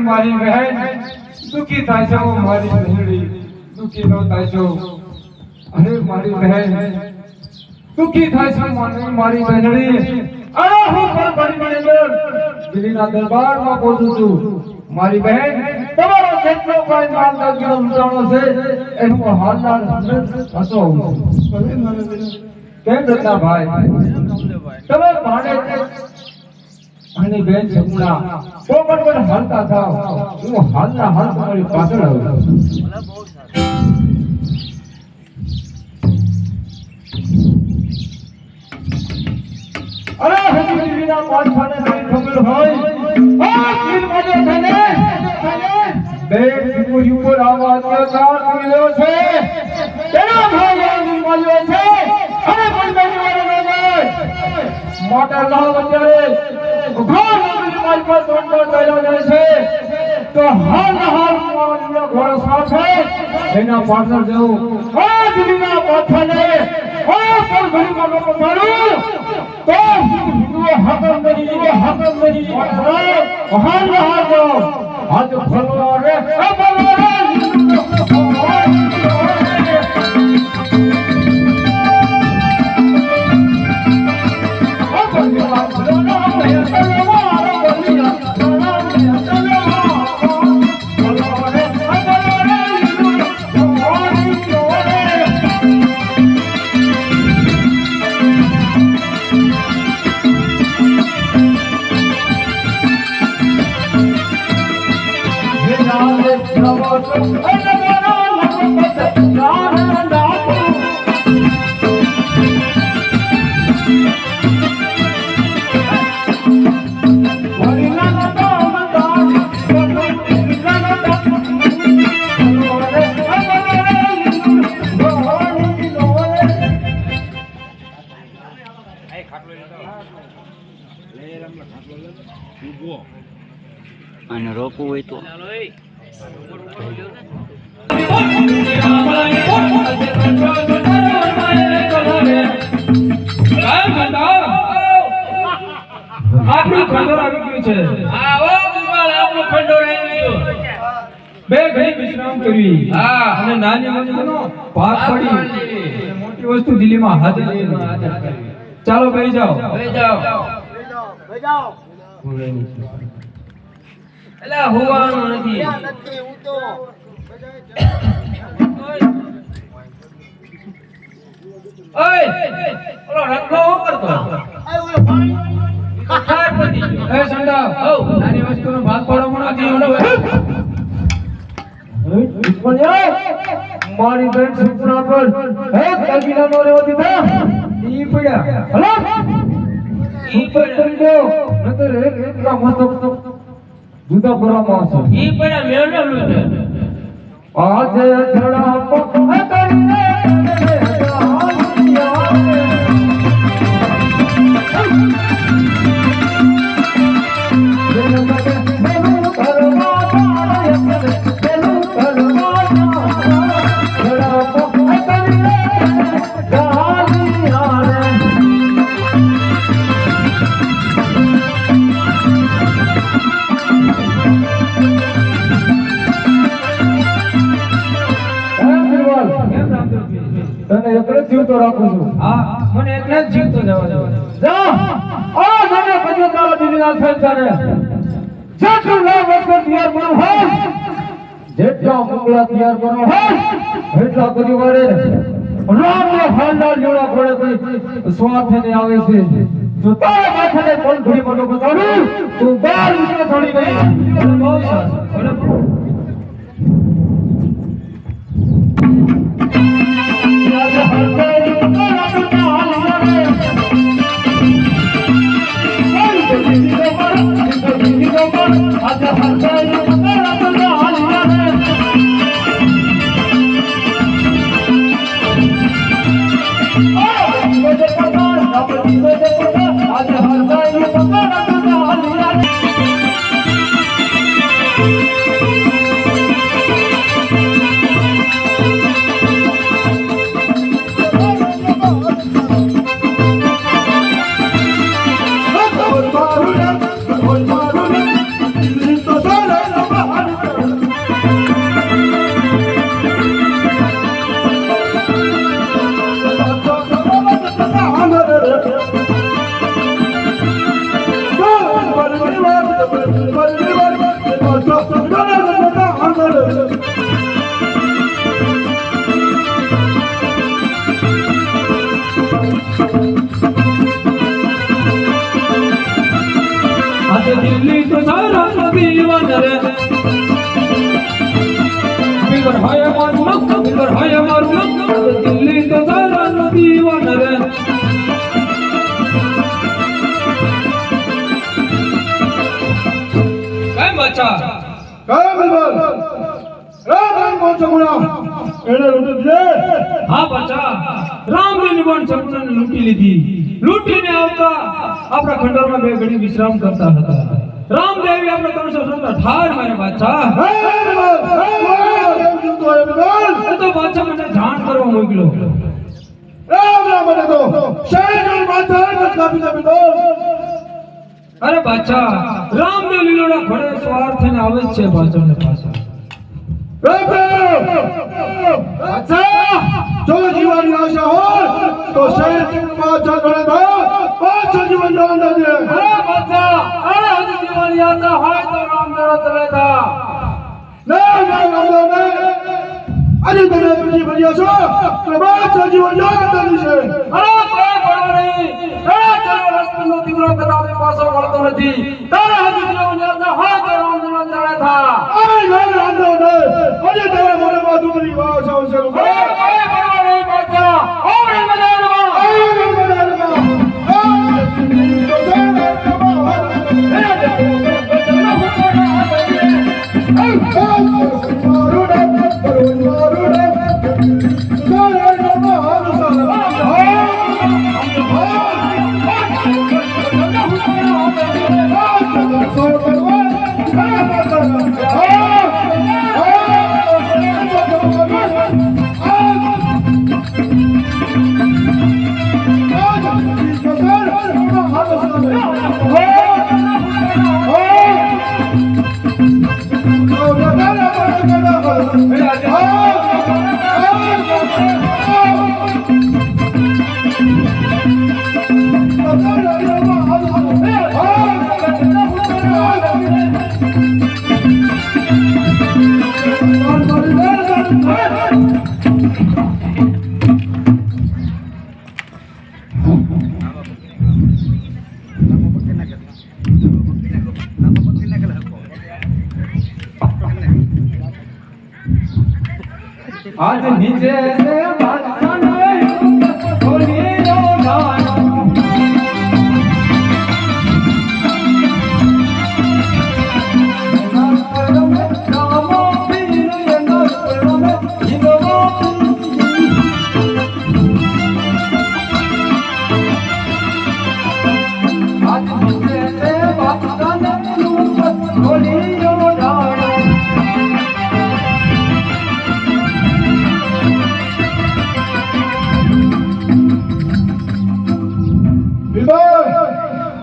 મારી બહેન દુખી થાય છે મારી બહેનડી દુખી નો થાય છો અરે મારી બહેન થાય છે મારી બહેનડી અરે હું પણ મારી દિલ્હીના દરબારમાં પહોંચું મારી બહેન તમારો જેટલો કોઈ છે એનું હાલના હસો કેમ રત્ના ભાઈ? તમે ભાડે અને બેન સગુણા કો પણ પણ હાલતા થાવ. હું હાલના હાલ તમારી પાછળ આવું અરે દીવીના પાછાને નહીં ખબર હોય? આ કિલ મારે થને બે દીકરી ઉપર આવા અત્યાચાર કર્યો છે. તેના ભાઈ આંગળી છે. અને પણ મોટા લાવ અત્યારે ઘોર પર દોડતો ચાલ્યો જાય છે. તો હર હાલ મારી ઘોડો સાથે એના પાછળ જવું. આ દીવીના પાછળને. આ પર ઘણી લોકો મારું તો હિન્દુઓ હકમ કરી દીધો, હકમ કરી હર જાઓ. હાથ ફરવા રે અને રોકવું હોય તો. ખંડોર આવી ગયું છે આવો ગોપાલ આપણું ખંડોર આવી ગયો બે ઘડી વિશ્રામ કરવી હા. અને નાની વસ્તુનો ભાગ પડી. મોટી વસ્તુ દિલ્હીમાં હાજર. ચાલો ભાઈ જાઓ ભાઈ જાઓ એલા હોવાનું નથી ઓય ઓલો રંગો કરતો કઠાર ઓલો ગયો. એ સંડા હઉ. નાની વસ્તુનો ભાગ પાડો મને નથી ઓલો મારી બેન સુપના પર. હે દાગીના નો રેવા દીધા. ઈ પડ્યા. હલો. ઈ ઉપર નતર રે રેતલા મસ્ત મસ્ત જુદા કરવામાં આવશે ઈ પડ્યા મેળવેલું છે. આજે છડા પકડ કરીને તને એકલો જ જીવતો રાખું છું. હા મને એટલે જ જીવતો જવા દો. જા! ઓ મને પછી તારા દીદીના સંસારે. તું લો વસ્તુ તૈયાર કરો હો જેટલા મંગળા તૈયાર કરો હો એટલા પરિવારે રામને હાલના જોડા પડે કોઈ સ્વાર્થ ને આવે છે. જો તારા માથાને કોણ ઘડી મોટો બતાડું? તું બાર નીકળે થોડી ગઈ બહુ સરસ દિલ્હી તો સારા દીવાન રે કઈ બચ્ચા કયો બિલબલ રામ રામ કોણ છોકરા એને લૂંટી દે હા બચ્ચા રામની પણ સપનાને લૂંટી લીધી લૂંટીને આવતા આપણા ખંડરમાં બે ઘડી વિશ્રામ કરતા હતા રામદેવી આપણે ત્રણસો સત્તર ઠાર મારે બાદશાહ હે બિલબલ હે કેમ જીવતો હે બિલબલ એ તો બાદશાહ મને જાણ કરવા મોકલ્યો રામ રામ મને તો શહેર માથા પર કાપી દે બિલબલ અરે બાદશાહ રામદેવ લીલોડા ઘોડે સવાર થઈને આવે છે બાદશાહને પાછા. અચ્છા જો જીવવાની આશા હોય તો શહેર પાછા જોડે દો પાછા જીવન જવા દે અરે બાદશાહ અરે હજી જીવવાની આશા હોય તો રામ મેળો તરે થા ના ના ના ના આજે તમે બીજી ભર્યા છો? અને પાછા જીવન જવા દે છે. અરે કોઈ પડો નહીં. અરે ચાલો રસ્તનો દીકરો કદાચ પાછો વળતો નથી. તારે હજી જીવવાની આશા હોય તો રામ મેળો થા અરે ના રાંધો ને આજે તારા મોઢામાં દુબળી વાસ આવશે. અરે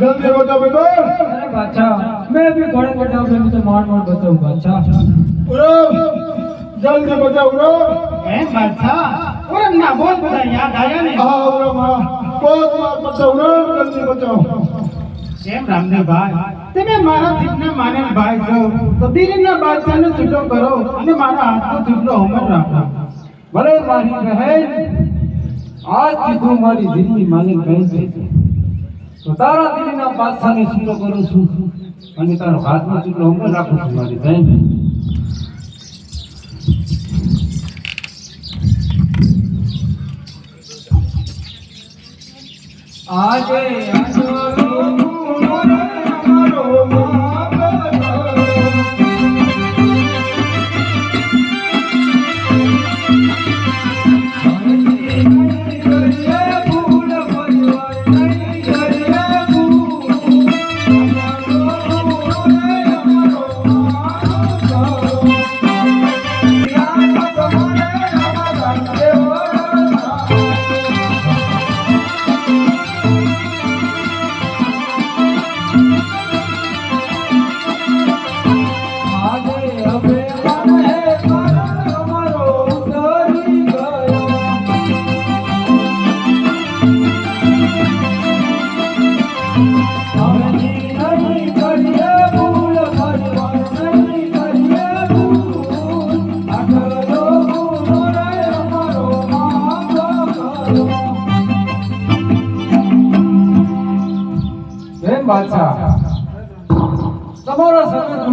જલ્દી બતા બેટા અરે બાદશાહ મેં भी ઘોડે બચાવ મેં તો માર માર બચાવ બાદશાહ ઉરો જલ્દી બતા ઉરો હે બાદશાહ ઓરે ના બોલ બધા યાદ આયા ને હા ઉરો માં કોકમાં બતા ઉરો જલ્દી બચાવ કેમ રામદેવભાઈ તમે મારા દીકના માને ભાઈ છો. તો દિલના બાદશાહને છૂટો કરો અને મારા હાથનો છૂટલો અમર રાખો. ભલે મારી બહેન આજથી તું મારી દિલની માને બની છે. તો તારા દિલના બાદશાહને છૂટો કરું છું અને તારો હાથમાં ચૂંટલો અમર રાખું છું મારી બહેન આજે આંચળો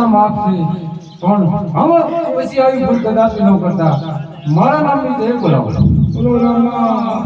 સગર નામ આપશે. પણ હવે પછી આવી ભૂલ કદાચ ન કરતા. મારા નામની જય બોલાવો બોલો રામા